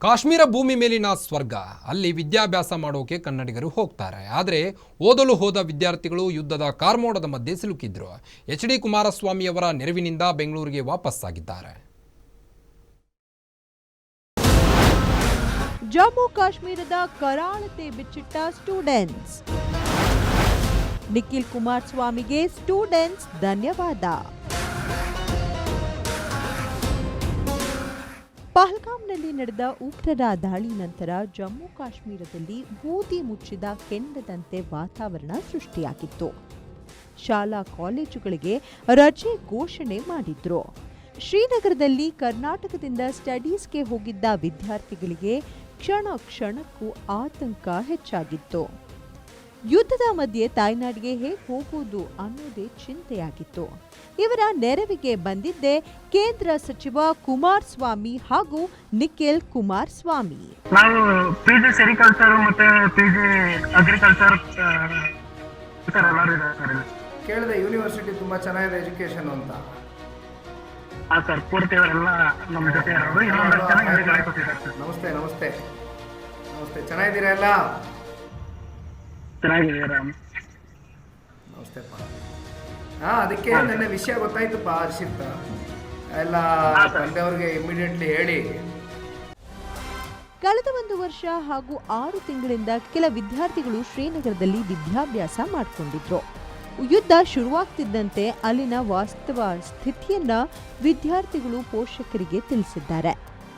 ಕಾಶ್ಮೀರ ಭೂಮಿ ಮೇಲಿನ ಸ್ವರ್ಗ. ಅಲ್ಲಿ ವಿದ್ಯಾಭ್ಯಾಸ ಮಾಡೋಕೆ ಕನ್ನಡಿಗರು ಹೋಗ್ತಾರೆ. ಆದರೆ ಓದಲು ಹೋದ ವಿದ್ಯಾರ್ಥಿಗಳು ಯುದ್ಧದ ಕಾರ್ಮೋಡದ ಮಧ್ಯೆ ಸಿಲುಕಿದ್ರು. ಎಚ್ ಡಿ ಕುಮಾರಸ್ವಾಮಿಯವರ ನೆರವಿನಿಂದ ಬೆಂಗಳೂರಿಗೆ ವಾಪಸ್ಸಾಗಿದ್ದಾರೆ. ಜಮ್ಮು ಕಾಶ್ಮೀರದ ಕರಾಳತೆ ಬಿಚ್ಚಿಟ್ಟ ಸ್ಟೂಡೆಂಟ್ಸ್. ನಿಖಿಲ್ ಕುಮಾರಸ್ವಾಮಿಗೆ ಸ್ಟೂಡೆಂಟ್ಸ್ ಧನ್ಯವಾದ. ಪಹಲ್ಗಾಮ್ನಲ್ಲಿ ನಡೆದ ಉಗ್ರರ ದಾಳಿ ನಂತರ ಜಮ್ಮು ಕಾಶ್ಮೀರದಲ್ಲಿ ಬೂದಿ ಮುಚ್ಚಿದ ಕೆಂಡದಂತೆ ವಾತಾವರಣ ಸೃಷ್ಟಿಯಾಗಿತ್ತು. ಶಾಲಾ ಕಾಲೇಜುಗಳಿಗೆ ರಜೆ ಘೋಷಣೆ ಮಾಡಿದ್ರು. ಶ್ರೀನಗರದಲ್ಲಿ ಕರ್ನಾಟಕದಿಂದ ಸ್ಟಡೀಸ್ಗೆ ಹೋಗಿದ್ದ ವಿದ್ಯಾರ್ಥಿಗಳಿಗೆ ಕ್ಷಣ ಕ್ಷಣಕ್ಕೂ ಆತಂಕ ಹೆಚ್ಚಾಗಿತ್ತು. ಯುದ್ಧದ ಮಧ್ಯೆ ತಾಯ್ನಾಡಿಗೆ ಹೇಗೆ ಹೋಗುವುದು ಅನ್ನೋದೇ ಚಿಂತೆಯಾಗಿತ್ತು. ಇವರ ನೆರವಿಗೆ ಬಂದಿದ್ದೆ ಕೇಂದ್ರ ಸಚಿವ ಕುಮಾರಸ್ವಾಮಿ ಹಾಗೂ ನಿಖಿಲ್ ಕುಮಾರಸ್ವಾಮಿ ನಾವು ಪಿ ಜಿ ಸೆರಿಕಲ್ಚರ್ ಮತ್ತೆ ಪಿ ಜಿ ಅಗ್ರಿಕಲ್ಚರ್ ಸರ್ ಎಲ್ಲರೂ ಇದೆ ಸರ್ ಇಲ್ಲಿ. ಕೇಳಿದೆ ಯೂನಿವರ್ಸಿಟಿ ತುಂಬಾ ಚೆನ್ನಾಗಿದೆ ಎಜುಕೇಶನ್ ಅಂತ. ಹಾಂ ಸರ್ ಪೂರ್ತಿ ಅವರೆಲ್ಲ ನಮ್ಮ ಜೊತೆ ಇನ್ನೊಂದು ಚೆನ್ನಾಗಿ ನಮಸ್ತೆ ನಮಸ್ತೆ. ನಮಸ್ತೆ. ಚೆನ್ನಾಗಿದ್ದೀರಾ ಎಲ್ಲ? ಚೆನ್ನಾಗಿದ್ದಾರೆ? ನಮಸ್ತೆಪ್ಪ ಹಾಂ ಅದಕ್ಕೆ ನನ್ನ ವಿಷಯ ಗೊತ್ತಾಯ್ತಪ್ಪ ಹರ್ಷಿತ್. ಎಲ್ಲ ತಂದೆಯವ್ರಿಗೆ ಇಮಿಡಿಯೇಟ್ಲಿ ಹೇಳಿ. ಕಳೆದ ಒಂದು ವರ್ಷ ಹಾಗೂ ಆರು ತಿಂಗಳಿಂದ ಕೆಲ ವಿದ್ಯಾರ್ಥಿಗಳು ಶ್ರೀನಗರದಲ್ಲಿ ವಿದ್ಯಾಭ್ಯಾಸ ಮಾಡಿಕೊಂಡಿದ್ರು. ಯುದ್ಧ ಶುರುವಾಗ್ತಿದ್ದಂತೆ ಅಲ್ಲಿನ ವಾಸ್ತವ ಸ್ಥಿತಿಯನ್ನ ವಿದ್ಯಾರ್ಥಿಗಳು ಪೋಷಕರಿಗೆ ತಿಳಿಸಿದ್ದಾರೆ.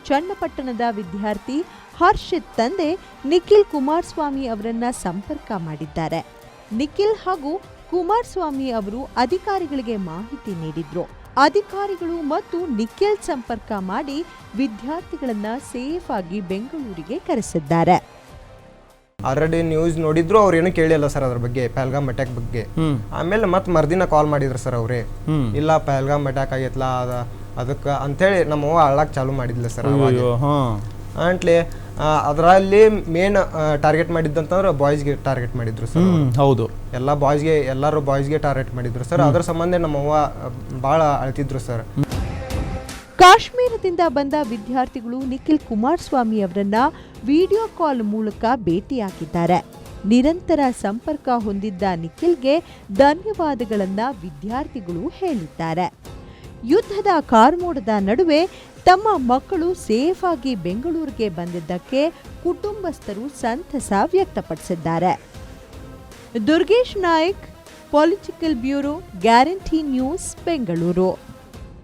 ಚನ್ನಪಟ್ಟಣದ ವಿದ್ಯಾರ್ಥಿ ಹರ್ಷಿತ್ ತಂದೆ ನಿಖಿಲ್ ಕುಮಾರಸ್ವಾಮಿ ಅವರನ್ನ ಸಂಪರ್ಕ ಮಾಡಿದ್ದಾರೆ. ನಿಖಿಲ್ ಹಾಗೂ ಕುಮಾರಸ್ವಾಮಿ ಅವರು ಅಧಿಕಾರಿಗಳಿಗೆ ಮಾಹಿತಿ ನೀಡಿದ್ರು. ಅಧಿಕಾರಿಗಳು ಮತ್ತು ನಿಖಿಲ್ ಸಂಪರ್ಕ ಮಾಡಿ ವಿದ್ಯಾರ್ಥಿಗಳನ್ನ ಸೇಫ್ ಆಗಿ ಬೆಂಗಳೂರಿಗೆ ಕರೆಸಿದ್ದಾರೆ. ಆಲ್ರೆಡಿ ನ್ಯೂಸ್ ನೋಡಿದ್ರು ಅವ್ರು ಏನು ಕೇಳಿಲ್ಲ ಸರ್ ಅದ್ರ ಬಗ್ಗೆ ಪಹಲ್ಗಾಮ್ ಅಟ್ಯಾಕ್ ಬಗ್ಗೆ. ಆಮೇಲೆ ಮತ್ತೆ ಮರ್ದಿನ ಕಾಲ್ ಮಾಡಿದ್ರು ಸರ್ ಅವ್ರೆ. ಇಲ್ಲ ಪಹಲ್ಗಾಮ್ ಅಟ್ಯಾಕ್ ಆಗೈತ್ಲಾ ಅದ ಅದಕ್ಕೆ ಅಂತೇಳಿ ನಮ್ಮವ್ವ ಅಳ್ಳಕ್ಕೆ ಚಾಲು ಮಾಡಿದ್ಲ ಸರ್ ಅಂಟ್ಲಿ ಅದರಲ್ಲಿ ಮೇನ್ ಟಾರ್ಗೆಟ್ ಮಾಡಿದ್ದಂತಂದ್ರೆ ಬಾಯ್ಸ್ಗೆ ಟಾರ್ಗೆಟ್ ಮಾಡಿದ್ರು ಸರ್ ಹೌದು. ಎಲ್ಲ ಬಾಯ್ಸ್ಗೆ ಎಲ್ಲರೂ ಬಾಯ್ಸ್ಗೆ ಟಾರ್ಗೆಟ್ ಮಾಡಿದ್ರು ಸರ್. ಅದ್ರ ಸಂಬಂಧ ನಮ್ಮವ್ವ ಭಾಳ ಅಳ್ತಿದ್ರು ಸರ್. ಕಾಶ್ಮೀರದಿಂದ ಬಂದ ವಿದ್ಯಾರ್ಥಿಗಳು ನಿಖಿಲ್ ಕುಮಾರಸ್ವಾಮಿ ಅವರನ್ನ ವಿಡಿಯೋ ಕಾಲ್ ಮೂಲಕ ಭೇಟಿಯಾಗಿದ್ದಾರೆ ನಿರಂತರ ಸಂಪರ್ಕ ಹೊಂದಿದ್ದ ನಿಖಿಲ್ಗೆ ಧನ್ಯವಾದಗಳನ್ನ ವಿದ್ಯಾರ್ಥಿಗಳು ಹೇಳಿದ್ದಾರೆ. ಯುದ್ಧದ ಕಾರ್ಮೋಡದ ನಡುವೆ ತಮ್ಮ ಮಕ್ಕಳು ಸೇಫ್ ಆಗಿ ಬೆಂಗಳೂರಿಗೆ ಬಂದಿದ್ದಕ್ಕೆ ಕುಟುಂಬಸ್ಥರು ಸಂತಸ ವ್ಯಕ್ತಪಡಿಸಿದ್ದಾರೆ. Durgesh Naik political bureau guarantee news Bengaluru